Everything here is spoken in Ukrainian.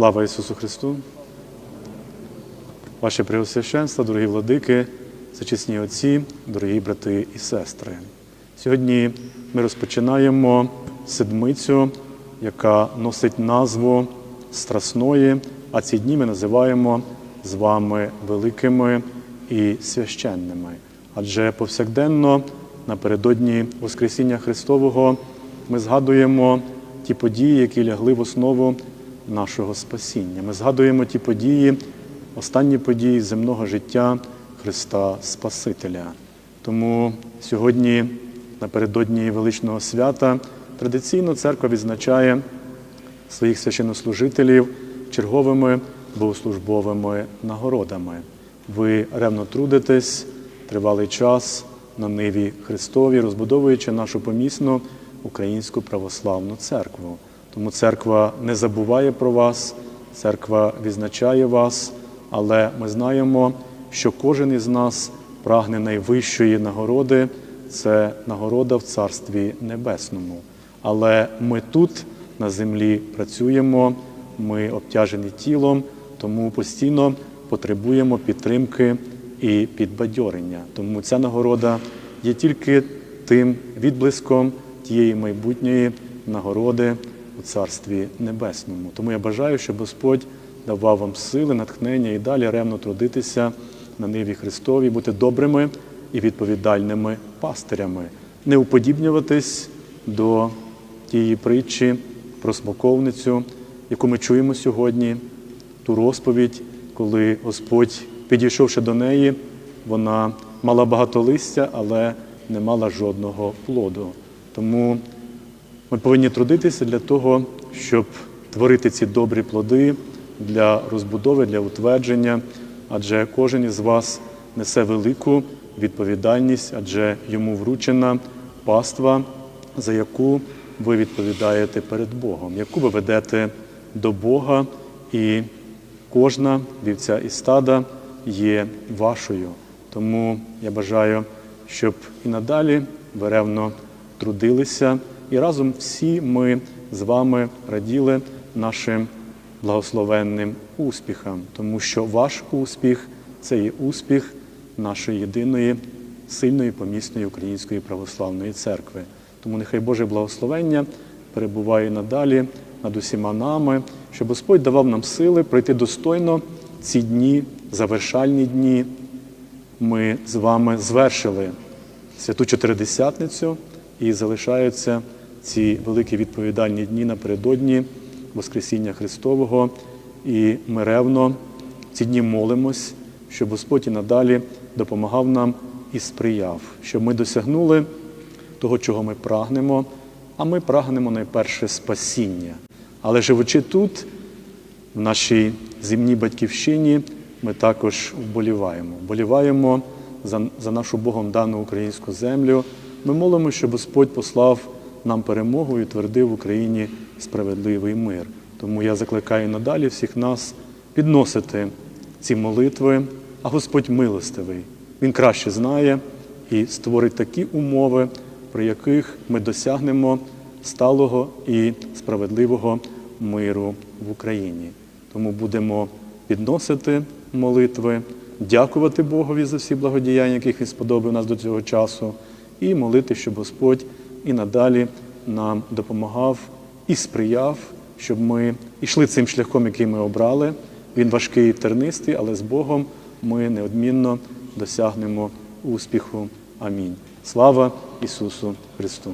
Слава Ісусу Христу! Ваше Преосвященство, дорогі владики, зачесні отці, дорогі брати і сестри. Сьогодні ми розпочинаємо седмицю, яка носить назву Страсної, а ці дні ми називаємо з вами великими і священними. Адже повсякденно напередодні Воскресіння Христового ми згадуємо ті події, які лягли в основу нашого спасіння. Ми згадуємо ті події, останні події земного життя Христа Спасителя. Тому сьогодні, напередодні величного свята, традиційно церква відзначає своїх священнослужителів черговими богослужбовими нагородами. Ви ревно трудитесь тривалий час на ниві Христові, розбудовуючи нашу помісну українську православну церкву. Тому церква не забуває про вас, церква відзначає вас, але ми знаємо, що кожен із нас прагне найвищої нагороди це нагорода в Царстві Небесному. Але ми тут на землі працюємо, ми обтяжені тілом, тому постійно потребуємо підтримки і підбадьорення. Тому ця нагорода є тільки тим відблиском тієї майбутньої нагороди у Царстві Небесному. Тому я бажаю, щоб Господь давав вам сили, натхнення і далі ревно трудитися на ниві Христовій, бути добрими і відповідальними пастирями, не уподібнюватись до тієї притчі про смоковницю, яку ми чуємо сьогодні, ту розповідь, коли Господь, підійшовши до неї, вона мала багато листя, але не мала жодного плоду. Тому ми повинні трудитися для того, щоб творити ці добрі плоди для розбудови, для утвердження, адже кожен із вас несе велику відповідальність, адже йому вручена паства, за яку ви відповідаєте перед Богом, яку ви ведете до Бога, і кожна вівця і стада є вашою. Тому я бажаю, щоб і надалі ви ревно трудилися, і разом всі ми з вами раділи нашим благословенним успіхам, тому що ваш успіх це є успіх нашої єдиної сильної помісної української православної церкви. Тому нехай Боже благословення перебуває надалі над усіма нами, щоб Господь давав нам сили пройти достойно ці дні, завершальні дні. Ми з вами звершили святу Чотиридесятницю і залишаються ці великі відповідальні дні напередодні Воскресіння Христового. І ми ревно ці дні молимось, щоб Господь і надалі допомагав нам і сприяв, щоб ми досягнули того, чого ми прагнемо, а ми прагнемо найперше спасіння. Але живучи тут, в нашій земній батьківщині, ми також вболіваємо. Вболіваємо за, за нашу Богом дану українську землю. Ми молимо, щоб Господь послав нам перемогу і твердив в Україні справедливий мир. Тому я закликаю надалі всіх нас підносити ці молитви, а Господь милостивий. Він краще знає і створить такі умови, при яких ми досягнемо сталого і справедливого миру в Україні. Тому будемо підносити молитви, дякувати Богові за всі благодіяння, яких Він сподобав нас до цього часу, і молити, щоб Господь і надалі нам допомагав і сприяв, щоб ми йшли цим шляхом, який ми обрали. Він важкий і тернистий, але з Богом ми неодмінно досягнемо успіху. Амінь. Слава Ісусу Христу!